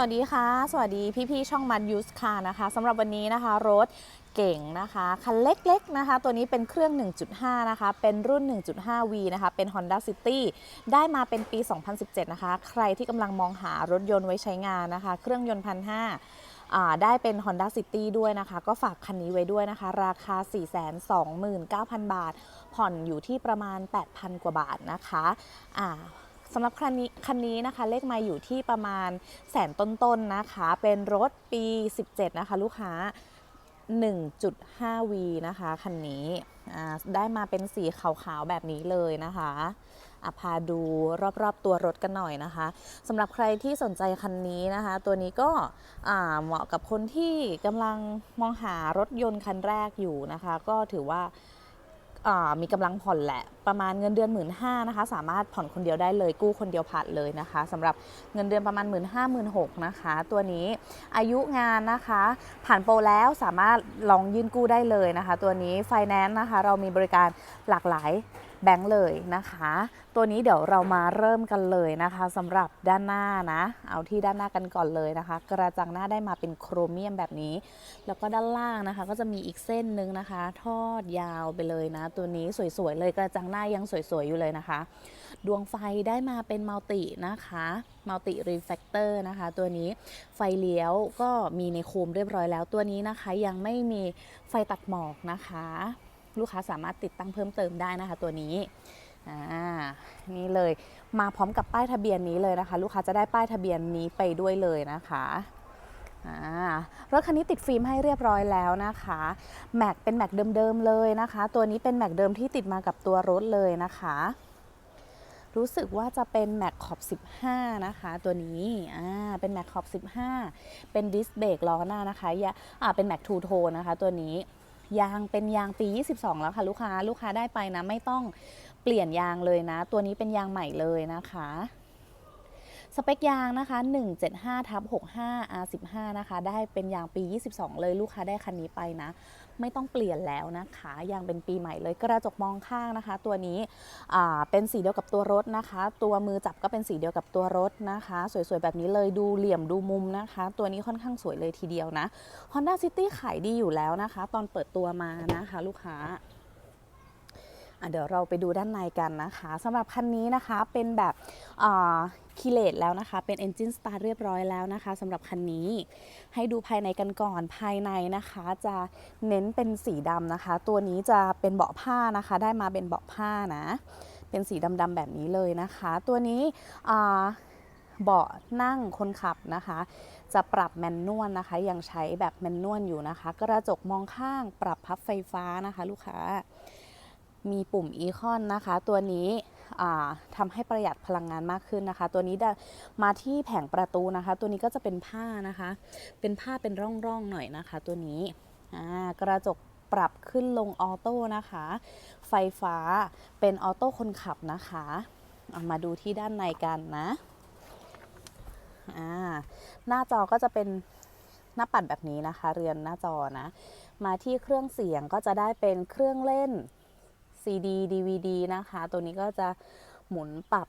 วัสดีค่ะ สวัสดีพี่ๆช่องมันยูสคานะคะสำหรับวันนี้นะคะรถเก่งนะคะคันเล็กๆนะคะ ตัวนี้เป็นเครื่อง 1.5 นะคะ เป็นรุ่น 1.5V นะคะ เป็น Honda City ได้มาเป็นปี 2017 นะคะ ใครที่กำลังมองหารถยนต์ไว้ใช้งานนะคะ เครื่องยนต์พันห้าได้เป็น Honda City ด้วยนะคะ ก็ฝากคันนี้ไว้ด้วยนะคะ ราคา 429,000 บาท ผ่อนอยู่ที่ประมาณ 8,000 กว่าบาทนะคะ สำหรับคันนี้คันนี้นะคะ เลขไมาอยู่ที่ประมาณแสนต้นๆนะคะ เป็นรถปี 17 นะคะ ลูกค้า 1.5V นะคะ คันนี้ได้มาเป็นสีขาวๆแบบนี้เลยนะคะอะพาดูรอบๆตัวรถกันหน่อยนะคะสำหรับใครที่สนใจคันนี้นะคะ ตัวนี้ก็เหมาะกับคนที่กำลังมองหารถยนต์คันแรกอยู่นะคะ ก็ถือว่า มีกำลังผ่อนแหละ ประมาณเงินเดือนหมื่นห้านะคะ สามารถผ่อนคนเดียวได้เลย กู้คนเดียวผ่านเลยนะคะสำหรับเงินเดือนประมาณหมื่นห้าหมื่นหกนะคะ ตัวนี้อายุงานนะคะ ผ่านโปรแล้วสามารถลองยื่นกู้ได้เลยนะคะ ตัวนี้ไฟแนนซ์นะคะ เรามีบริการหลากหลาย แบงค์เลยนะคะ ตัวนี้เดี๋ยวเรามาเริ่มกันเลยนะคะสำหรับด้านหน้านะ เอาที่ด้านหน้ากันก่อนเลยนะคะ กระจังหน้าได้มาเป็นโครเมียมแบบนี้ แล้วก็ด้านล่างนะคะ ก็จะมีอีกเส้นหนึ่งนะคะ ทอดยาวไปเลยนะ ตัวนี้สวยๆเลยกระจังหน้ายังสวยๆอยู่เลยนะคะ ดวงไฟได้มาเป็นมัลตินะคะมัลติรีเฟกเตอร์นะคะ ตัวนี้ไฟเลี้ยวก็มีในโคมเรียบร้อยแล้วตัวนี้นะคะ ยังไม่มีไฟตัดหมอกนะคะ ลูกค้าสามารถติดตั้งเพิ่มเติมได้นะคะ ตัวนี้นี่เลยมาพร้อมกับป้ายทะเบียนนี้เลยนะคะ ลูกค้าจะได้ป้ายทะเบียนนี้ไปด้วยเลยนะคะรถคันนี้ติดฟิล์มให้เรียบร้อยแล้วนะคะแม็กเป็นแม็กเดิมๆเลยนะคะ ตัวนี้เป็นแม็กเดิมที่ติดมากับตัวรถเลยนะคะ รู้สึกว่าจะเป็นแม็กขอบ 15 นะคะ ตัวนี้เป็นแม็กขอบ 15 เป็นดิสเบรกล้อหน้านะคะอ่าเป็นแม็กทูโทนะคะ ตัวนี้ ยางเป็นยางปี 22 แล้วค่ะลูกค้า ลูกค้าได้ไปนะ ไม่ต้องเปลี่ยนยางเลยนะ ตัวนี้เป็นยางใหม่เลยนะคะ สเปคยางนะคะ 175ทับ65 R15 นะคะ ได้เป็นยางปี 22 เลยลูกค้าได้คันนี้ไปนะ ไม่ต้องเปลี่ยนแล้วนะคะยางเป็นปีใหม่เลยกระจกมองข้างนะคะ ตัวนี้เป็นสีเดียวกับตัวรถนะคะ ตัวมือจับก็เป็นสีเดียวกับตัวรถนะคะ สวยๆ แบบนี้เลยดูเหลี่ยมดูมุมนะคะ ตัวนี้ค่อนข้างสวยเลยทีเดียวนะ Honda City ขายดีอยู่แล้วนะคะ ตอนเปิดตัวมานะคะ ลูกค้า เดี๋ยวเราไปดูด้านในกันนะคะสำหรับคันนี้นะคะเป็นแบบคีเลตแล้วนะคะ เป็น Engine Start เรียบร้อยแล้วนะคะสำหรับคันนี้ ให้ดูภายในกันก่อนภายในนะคะ จะเน้นเป็นสีดำนะคะ ตัวนี้จะเป็นเบาะผ้านะคะ ได้มาเป็นเบาะผ้านะ เป็นสีดำๆแบบนี้เลยนะคะ ตัวนี้เบาะนั่งคนขับนะคะ จะปรับแมนนวลนะคะ ยังใช้แบบแมนนวลอยู่นะคะ กระจกมองข้างปรับพับไฟฟ้านะคะ ลูกค้า มีปุ่มอีคอนนะคะ ตัวนี้ทำให้ประหยัดพลังงานมากขึ้นนะคะ ตัวนี้มาที่แผงประตูนะคะ ตัวนี้ก็จะเป็นผ้านะคะ เป็นผ้าเป็นร่องๆหน่อยนะคะ ตัวนี้กระจกปรับขึ้นลงออโต้นะคะ ไฟฟ้าเป็นออโต้คนขับนะคะเอามาดูที่ด้านในกันนะหน้าจอก็จะเป็นหน้าปัดแบบนี้นะคะ เรือนหน้าจอนะ มาที่เครื่องเสียงก็จะได้เป็นเครื่องเล่น CD DVD นะคะ ตัวนี้ก็จะหมุนปรับ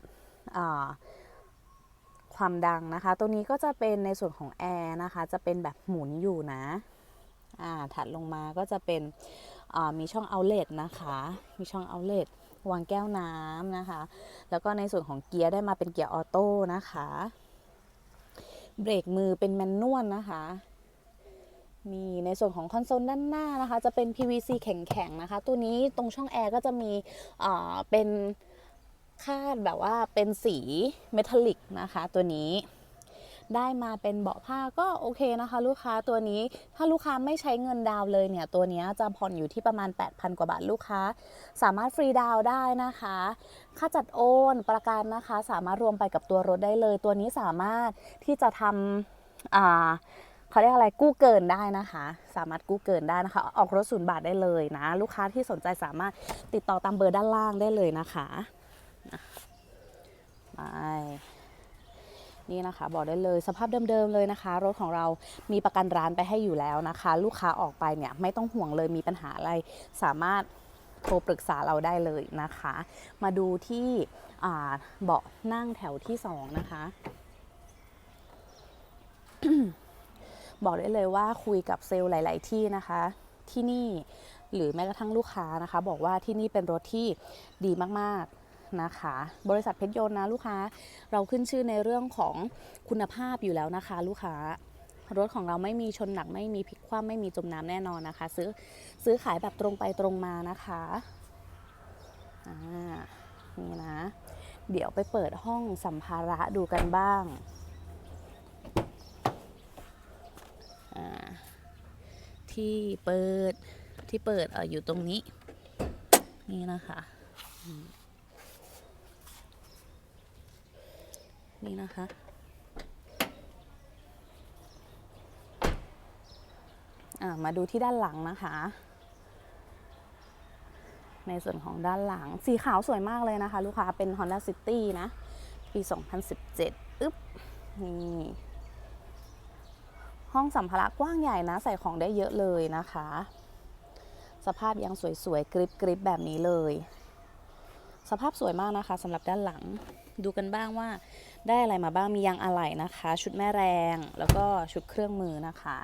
ความดังนะคะ ตัวนี้ก็จะเป็นในส่วนของแอร์นะคะ จะเป็นแบบหมุนอยู่นะอ่าถัดลงมาก็จะเป็นมีช่องเอาเล t นะคะ มีช่องเอาเล t วางแก้วน้ำนะคะ แล้วก็ในส่วนของเกียร์ได้มาเป็นเกียร์ออโต้นะคะ เบรกมือเป็นแมนนวลนะคะ มีในส่วนของคอนโซลด้านหน้านะคะ จะเป็น PVC แข็งๆนะคะ ตัวนี้ตรงช่องแอร์ก็จะมีเป็นคาดแบบว่าเป็นสีเมทัลลิกนะคะ ตัวนี้ได้มาเป็นเบาะผ้าก็โอเคนะคะ ลูกค้าตัวนี้ถ้าลูกค้าไม่ใช้เงินดาวเลยเนี่ย ตัวนี้จะผ่อนอยู่ที่ประมาณ 8,000 กว่าบาทลูกค้า สามารถฟรีดาวได้นะคะ ค่าจัดโอนประกันนะคะ สามารถรวมไปกับตัวรถได้เลย ตัวนี้สามารถที่จะทำอ่า เขาเรียกอะไรกู้เกินได้นะคะ สามารถกู้เกินได้นะคะ ออกรถศูนย์บาทได้เลยนะ ลูกค้าที่สนใจสามารถติดต่อตามเบอร์ด้านล่างได้เลยนะคะไปนี่นะคะบอกได้เลยสภาพเดิมๆเลยนะคะ รถของเรามีประกันร้านไปให้อยู่แล้วนะคะ ลูกค้าออกไปเนี่ยไม่ต้องห่วงเลยมีปัญหาอะไรสามารถโทรปรึกษาเราได้เลยนะคะ มาดูที่เบาะนั่งแถวที่2นะคะ บอกได้เลยว่าคุยกับเซลล์หลาย ๆ ที่นะคะ ที่นี่หรือแม้กระทั่งลูกค้านะคะ บอกว่าที่นี่เป็นรถที่ดีมาก ๆนะคะ บริษัทเพชรยนต์นะลูกค้าเราขึ้นชื่อในเรื่องของคุณภาพอยู่แล้วนะคะ ลูกค้ารถของเราไม่มีชนหนักไม่มีพลิกคว่ำไม่มีจมน้ำแน่นอนนะคะ ซื้อซื้อขายแบบตรงไปตรงมานะคะอ่านี่นะ เดี๋ยวไปเปิดห้องสัมภาระดูกันบ้างอ่า ที่เปิดที่เปิดเอออยู่ตรงนี้ นี่นะคะ นี่นะคะอะมาดูที่ด้านหลังนะคะ ในส่วนของด้านหลังสีขาวสวยมากเลยนะคะ ลูกค้าเป็น Honda City นะ ปี 2017 อึ๊บ นี่ ห้องสัมภาระกว้างใหญ่นะใส่ของได้เยอะเลยนะคะ สภาพยังสวยๆกริบกริบแบบนี้เลย สภาพสวยมากนะคะสำหรับด้านหลัง ดูกันบ้างว่าได้อะไรมาบ้างมียางอะไหล่นะคะ ชุดแม่แรง แล้วก็ชุดเครื่องมือนะคะ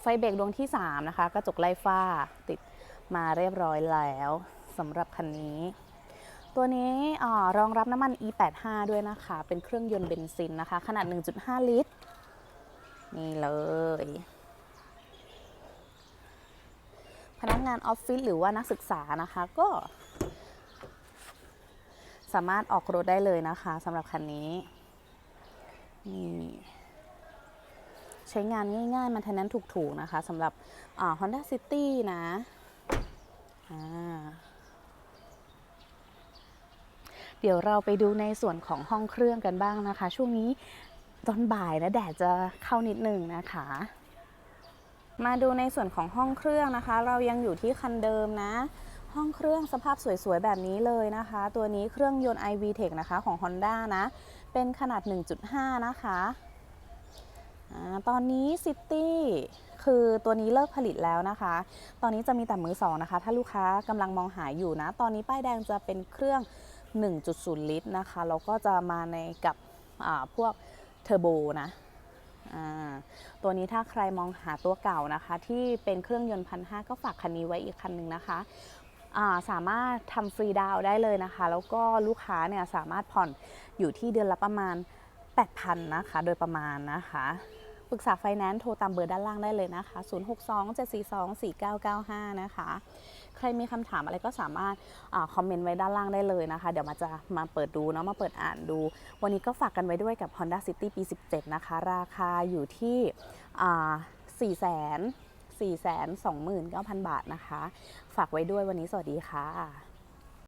ไฟเบรกดวงที่ 3 นะคะ กระจกไล่ฟ้าติดมาเรียบร้อยแล้วสำหรับคันนี้ ตัวนี้รองรับน้ำมัน E85 ด้วยนะคะ เป็นเครื่องยนต์เบนซินนะคะ ขนาด 1.5 ลิตร นี่เลย พนักงานออฟฟิศหรือว่านักศึกษานะคะก็ สามารถออกรถได้เลยนะคะสำหรับคันนี้ นี่ใช้งานง่ายๆ มันทนั้นถูกๆนะคะสำหรับอ่า Honda City นะ อ่า เดี๋ยวเราไปดูในส่วนของห้องเครื่องกันบ้างนะคะ ช่วงนี้ตอนบ่ายนะแดดจะเข้านิดหนึ่งนะคะ มาดูในส่วนของห้องเครื่องนะคะ เรายังอยู่ที่คันเดิมนะ ห้องเครื่องสภาพสวยๆ แบบนี้เลยนะคะ ตัวนี้เครื่องยนต์ iVTEC นะคะของ Honda นะ เป็นขนาด 1.5 นะคะอตอนนี้ City คือตัวนี้เลิกผลิตแล้วนะคะ ตอนนี้จะมีแต่มือสองนะคะ ถ้าลูกค้ากำลังมองหาอยู่นะ ตอนนี้ป้ายแดงจะเป็นเครื่อง 1.0 ลิตรนะคะแล้วก็จะมาในกับพวกเทอร์โบนะตัวนี้ถ้าใครมองหาตัวเก่านะคะ ที่เป็นเครื่องยนต์พันห้าก็ฝากคันนี้ไว้อีกคันหนึ่งนะคะาสามารถทำฟรีดาวได้เลยนะคะ แล้วก็ลูกค้าเนี่ยสามารถผ่อนอยู่ที่เดือนละประมาณ 8,000นะคะ โดยประมาณนะคะปรึกษาไฟแนนซ์โทรตามเบอร์ด้านล่างได้เลยนะคะ 0627424995 นะคะ ใครมีคำถามอะไรก็สามารถอคอมเมนต์ไว้ด้านล่างได้เลยนะคะ เดี๋ยวมาจะมาเปิดดูเนาะมาเปิดอ่านดู วันนี้ก็ฝากกันไว้ด้วยกับ Honda City ปี 17 นะคะ ราคาอยู่ที่4 0 0 0 0 4 2 9 0 0 0 บาทนะคะ ฝากไว้ด้วยวันนี้สวัสดีค่ะ